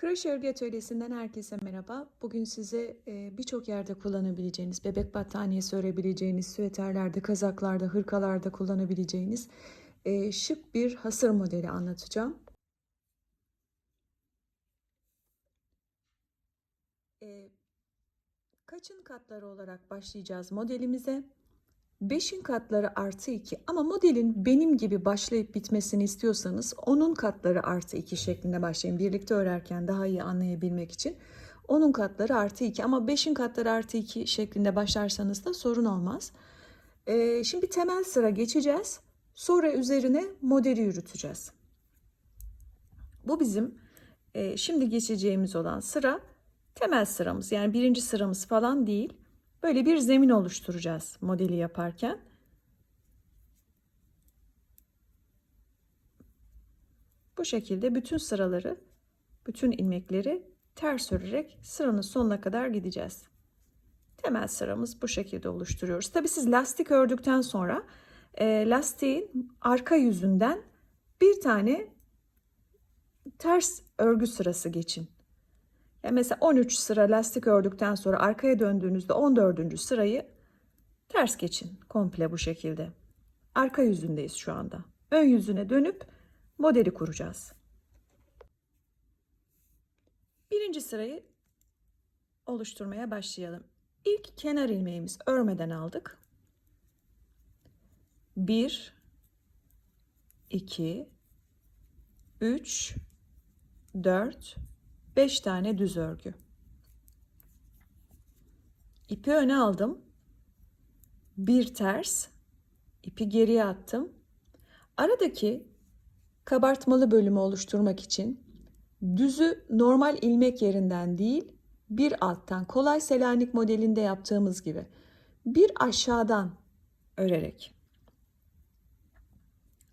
Kroşe örgü atölyesinden herkese merhaba. Bugün size e, birçok yerde kullanabileceğiniz, bebek battaniyesi örebileceğiniz, süveterlerde, kazaklarda, hırkalarda kullanabileceğiniz e, şık bir hasır modeli anlatacağım. E, kaçın katları olarak başlayacağız modelimize? 5'in katları artı 2 ama modelin benim gibi başlayıp bitmesini istiyorsanız onun katları artı 2 şeklinde başlayın. Birlikte örerken daha iyi anlayabilmek için. Onun katları artı 2 ama 5'in katları artı 2 şeklinde başlarsanız da sorun olmaz. Ee, şimdi temel sıra geçeceğiz. Sonra üzerine modeli yürüteceğiz. Bu bizim e, şimdi geçeceğimiz olan sıra temel sıramız. Yani birinci sıramız falan değil. Böyle bir zemin oluşturacağız modeli yaparken. Bu şekilde bütün sıraları, bütün ilmekleri ters örerek sıranın sonuna kadar gideceğiz. Temel sıramız bu şekilde oluşturuyoruz. Tabi siz lastik ördükten sonra e, lastiğin arka yüzünden bir tane ters örgü sırası geçin. Yani mesela 13 sıra lastik ördükten sonra arkaya döndüğünüzde 14. sırayı ters geçin komple bu şekilde. Arka yüzündeyiz şu anda. Ön yüzüne dönüp modeli kuracağız. Birinci sırayı oluşturmaya başlayalım. İlk kenar ilmeğimiz örmeden aldık. 1 2 3 4 5 tane düz örgü. İpi öne aldım. Bir ters, ipi geriye attım. Aradaki kabartmalı bölümü oluşturmak için düzü normal ilmek yerinden değil, bir alttan kolay selanik modelinde yaptığımız gibi bir aşağıdan örerek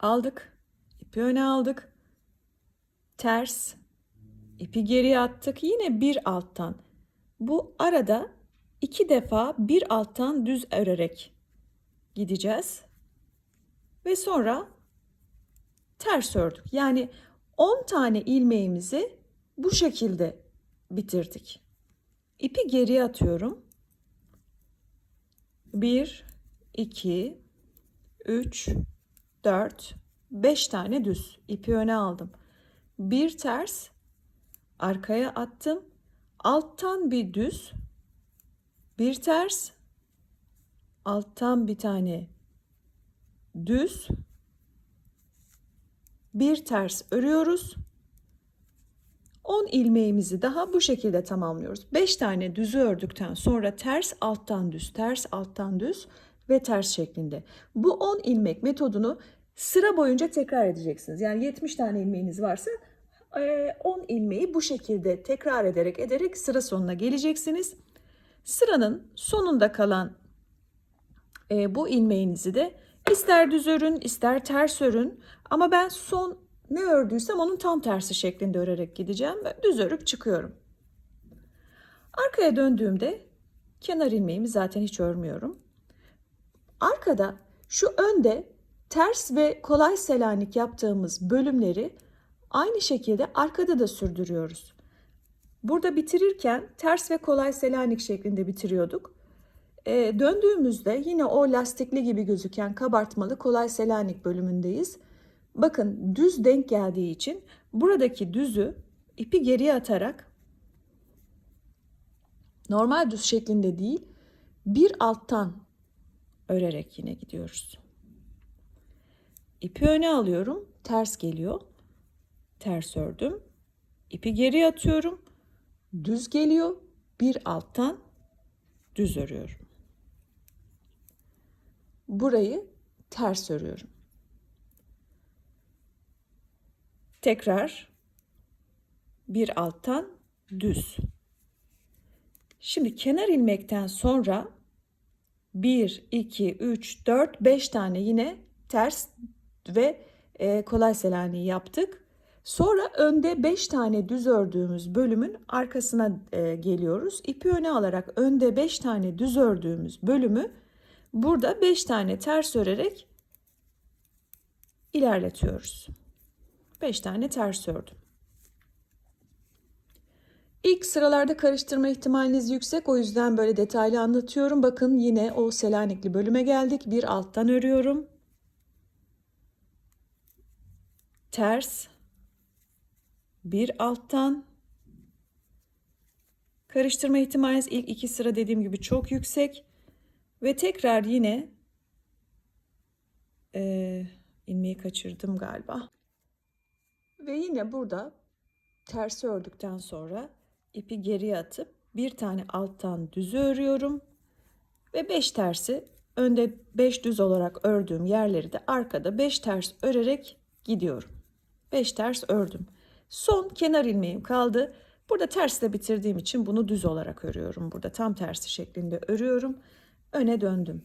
aldık. ipi öne aldık. Ters İpi geriye attık. Yine bir alttan. Bu arada iki defa bir alttan düz örerek gideceğiz. Ve sonra ters ördük. Yani 10 tane ilmeğimizi bu şekilde bitirdik. İpi geriye atıyorum. 1 2 3 4 5 tane düz ipi öne aldım. Bir ters arkaya attım. Alttan bir düz, bir ters, alttan bir tane düz, bir ters örüyoruz. 10 ilmeğimizi daha bu şekilde tamamlıyoruz. 5 tane düzü ördükten sonra ters alttan düz, ters alttan düz ve ters şeklinde. Bu 10 ilmek metodunu sıra boyunca tekrar edeceksiniz. Yani 70 tane ilmeğiniz varsa 10 ilmeği bu şekilde tekrar ederek ederek sıra sonuna geleceksiniz. Sıranın sonunda kalan e, bu ilmeğinizi de ister düz örün ister ters örün ama ben son ne ördüysem onun tam tersi şeklinde örerek gideceğim ve düz örüp çıkıyorum. Arkaya döndüğümde kenar ilmeğimi zaten hiç örmüyorum. Arkada şu önde ters ve kolay selanik yaptığımız bölümleri Aynı şekilde arkada da sürdürüyoruz. Burada bitirirken ters ve kolay selanik şeklinde bitiriyorduk. E, döndüğümüzde yine o lastikli gibi gözüken kabartmalı kolay selanik bölümündeyiz. Bakın düz denk geldiği için buradaki düzü ipi geriye atarak normal düz şeklinde değil bir alttan örerek yine gidiyoruz. İpi öne alıyorum, ters geliyor ters ördüm. İpi geri atıyorum. Düz geliyor. Bir alttan düz örüyorum. Burayı ters örüyorum. Tekrar bir alttan düz. Şimdi kenar ilmekten sonra 1, 2, 3, 4, 5 tane yine ters ve e, kolay selani yaptık. Sonra önde 5 tane düz ördüğümüz bölümün arkasına e, geliyoruz. İpi öne alarak önde 5 tane düz ördüğümüz bölümü burada 5 tane ters örerek ilerletiyoruz. 5 tane ters ördüm. İlk sıralarda karıştırma ihtimaliniz yüksek. O yüzden böyle detaylı anlatıyorum. Bakın yine o Selanikli bölüme geldik. Bir alttan örüyorum. Ters. Bir alttan. Karıştırma ihtimaliniz ilk iki sıra dediğim gibi çok yüksek. Ve tekrar yine e, ilmeği kaçırdım galiba. Ve yine burada tersi ördükten sonra ipi geriye atıp bir tane alttan düz örüyorum ve 5 tersi önde 5 düz olarak ördüğüm yerleri de arkada 5 ters örerek gidiyorum. 5 ters ördüm. Son kenar ilmeğim kaldı. Burada tersle bitirdiğim için bunu düz olarak örüyorum. Burada tam tersi şeklinde örüyorum. Öne döndüm.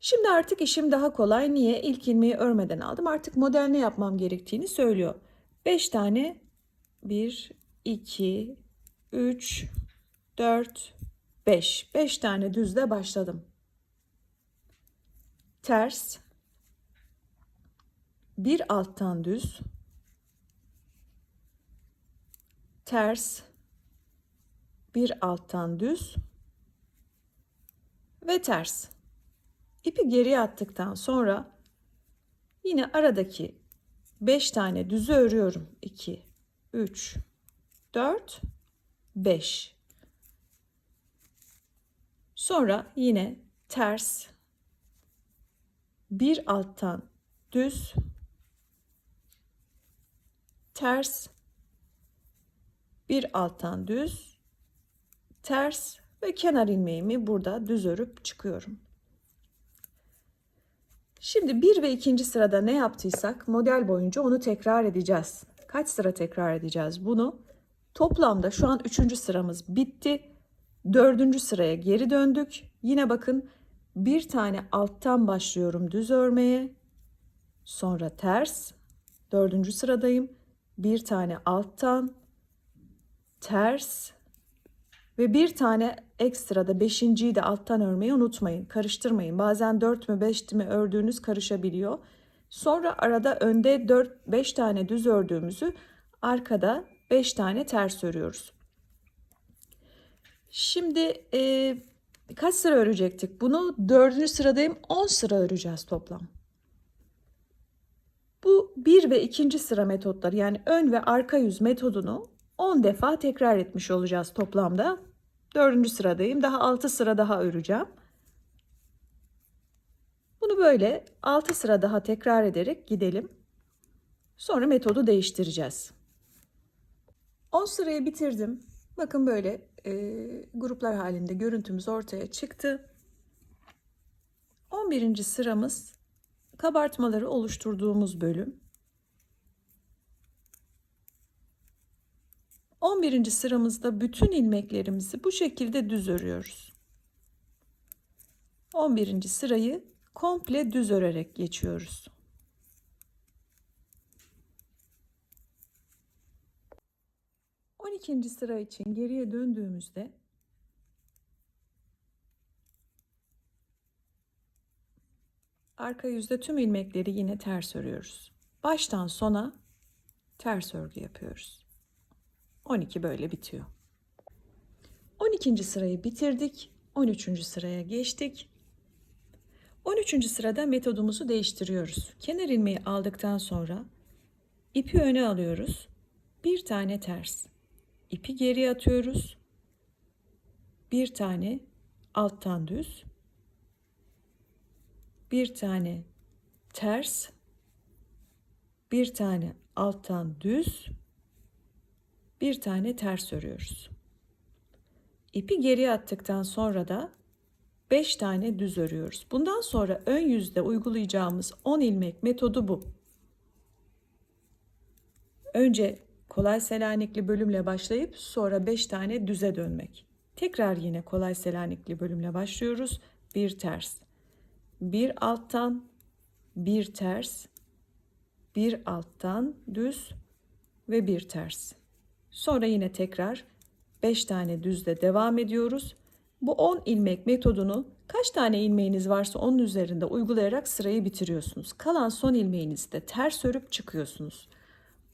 Şimdi artık işim daha kolay. Niye? İlk ilmeği örmeden aldım. Artık model ne yapmam gerektiğini söylüyor. 5 tane 1, 2, 3, 4, 5. 5 tane düzle başladım. Ters. Bir alttan düz. Ters. Bir alttan düz. Ve ters. İpi geriye attıktan sonra yine aradaki 5 tane düzü örüyorum. 2, 3, 4, 5. Sonra yine ters bir alttan düz ters bir alttan düz ters ve kenar ilmeğimi burada düz örüp çıkıyorum. Şimdi bir ve ikinci sırada ne yaptıysak model boyunca onu tekrar edeceğiz. Kaç sıra tekrar edeceğiz bunu? Toplamda şu an üçüncü sıramız bitti. Dördüncü sıraya geri döndük. Yine bakın bir tane alttan başlıyorum düz örmeye. Sonra ters. Dördüncü sıradayım. Bir tane alttan. Ters. Ve bir tane ekstrada beşinciyi de alttan örmeyi unutmayın. Karıştırmayın. Bazen dört mü beş mi ördüğünüz karışabiliyor. Sonra arada önde dört beş tane düz ördüğümüzü arkada beş tane ters örüyoruz. Şimdi e, kaç sıra örecektik? Bunu dördüncü sıradayım 10 sıra öreceğiz toplam. Bu bir ve ikinci sıra metotları yani ön ve arka yüz metodunu 10 defa tekrar etmiş olacağız toplamda. Dördüncü sıradayım. Daha 6 sıra daha öreceğim. Bunu böyle 6 sıra daha tekrar ederek gidelim. Sonra metodu değiştireceğiz. 10 sırayı bitirdim. Bakın böyle e, gruplar halinde görüntümüz ortaya çıktı. 11. sıramız kabartmaları oluşturduğumuz bölüm. 11. sıramızda bütün ilmeklerimizi bu şekilde düz örüyoruz. 11. sırayı komple düz örerek geçiyoruz. İkinci sıra için geriye döndüğümüzde arka yüzde tüm ilmekleri yine ters örüyoruz. Baştan sona ters örgü yapıyoruz. 12 böyle bitiyor. 12. sırayı bitirdik. 13. sıraya geçtik. 13. sırada metodumuzu değiştiriyoruz. Kenar ilmeği aldıktan sonra ipi öne alıyoruz. Bir tane ters. İpi geri atıyoruz. Bir tane alttan düz. Bir tane ters. Bir tane alttan düz bir tane ters örüyoruz. İpi geriye attıktan sonra da 5 tane düz örüyoruz. Bundan sonra ön yüzde uygulayacağımız 10 ilmek metodu bu. Önce kolay selanikli bölümle başlayıp sonra 5 tane düze dönmek. Tekrar yine kolay selanikli bölümle başlıyoruz. Bir ters, bir alttan, bir ters, bir alttan düz ve bir ters. Sonra yine tekrar 5 tane düzle devam ediyoruz. Bu 10 ilmek metodunu kaç tane ilmeğiniz varsa onun üzerinde uygulayarak sırayı bitiriyorsunuz. Kalan son ilmeğinizi de ters örüp çıkıyorsunuz.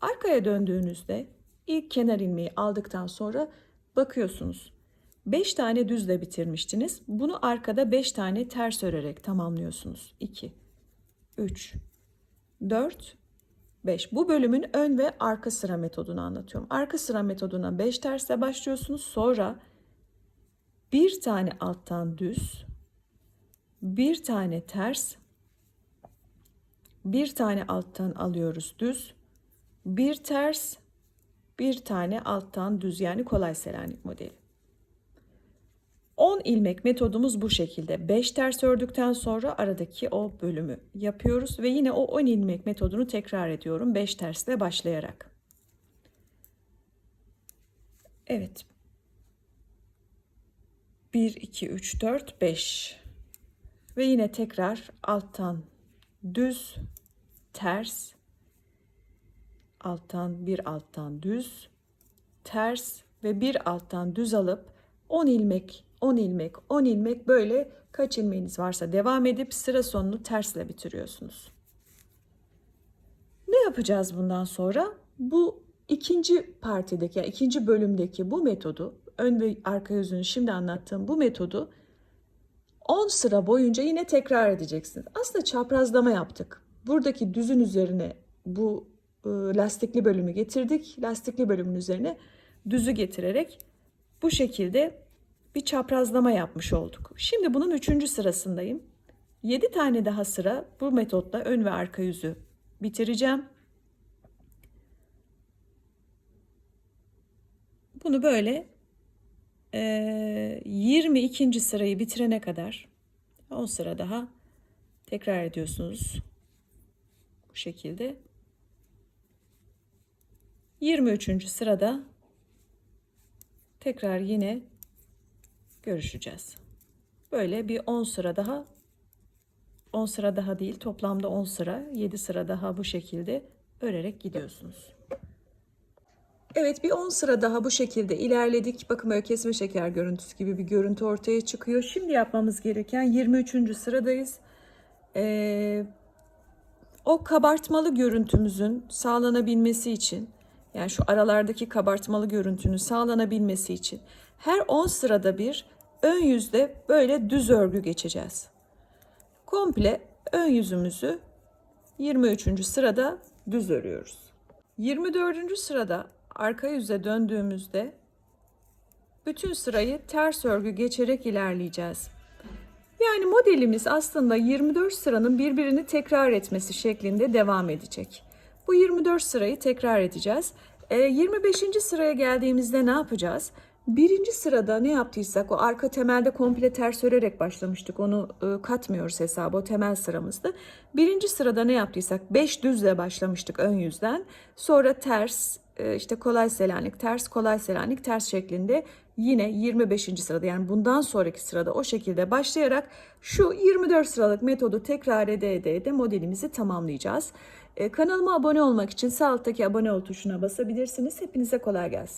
Arkaya döndüğünüzde İlk kenar ilmeği aldıktan sonra bakıyorsunuz. 5 tane düzle bitirmiştiniz. Bunu arkada 5 tane ters örerek tamamlıyorsunuz. 2 3 4 5. Bu bölümün ön ve arka sıra metodunu anlatıyorum. Arka sıra metoduna 5 tersle başlıyorsunuz. Sonra bir tane alttan düz, bir tane ters, bir tane alttan alıyoruz düz, bir ters, bir tane alttan düz yani kolay selanik modeli. 10 ilmek metodumuz bu şekilde. 5 ters ördükten sonra aradaki o bölümü yapıyoruz ve yine o 10 ilmek metodunu tekrar ediyorum 5 tersle başlayarak. Evet. 1 2 3 4 5. Ve yine tekrar alttan düz ters alttan bir alttan düz ters ve bir alttan düz alıp 10 ilmek 10 ilmek 10 ilmek böyle kaç ilmeğiniz varsa devam edip sıra sonunu tersle bitiriyorsunuz. Ne yapacağız bundan sonra? Bu ikinci partideki yani ikinci bölümdeki bu metodu ön ve arka yüzünü şimdi anlattığım bu metodu 10 sıra boyunca yine tekrar edeceksiniz. Aslında çaprazlama yaptık. Buradaki düzün üzerine bu e, lastikli bölümü getirdik. Lastikli bölümün üzerine düzü getirerek bu şekilde bir çaprazlama yapmış olduk. Şimdi bunun üçüncü sırasındayım. 7 tane daha sıra bu metotla ön ve arka yüzü bitireceğim. Bunu böyle e, 22. sırayı bitirene kadar 10 sıra daha tekrar ediyorsunuz. Bu şekilde. 23. sırada tekrar yine görüşeceğiz. Böyle bir 10 sıra daha 10 sıra daha değil toplamda 10 sıra 7 sıra daha bu şekilde örerek gidiyorsunuz. Evet bir 10 sıra daha bu şekilde ilerledik. Bakın böyle kesme şeker görüntüsü gibi bir görüntü ortaya çıkıyor. Şimdi yapmamız gereken 23. sıradayız. Ee, o kabartmalı görüntümüzün sağlanabilmesi için yani şu aralardaki kabartmalı görüntünün sağlanabilmesi için her 10 sırada bir ön yüzde böyle düz örgü geçeceğiz. Komple ön yüzümüzü 23. sırada düz örüyoruz. 24. sırada arka yüze döndüğümüzde bütün sırayı ters örgü geçerek ilerleyeceğiz. Yani modelimiz aslında 24 sıranın birbirini tekrar etmesi şeklinde devam edecek. Bu 24 sırayı tekrar edeceğiz. E, 25. sıraya geldiğimizde ne yapacağız? Birinci sırada ne yaptıysak o arka temelde komple ters örerek başlamıştık. Onu e, katmıyoruz hesaba o temel sıramızdı. Birinci sırada ne yaptıysak 5 düzle başlamıştık ön yüzden. Sonra ters e, işte kolay selanik ters kolay selanik ters şeklinde yine 25. sırada yani bundan sonraki sırada o şekilde başlayarak şu 24 sıralık metodu tekrar ede ede ede modelimizi tamamlayacağız. E, kanalıma abone olmak için sağ alttaki abone ol tuşuna basabilirsiniz. Hepinize kolay gelsin.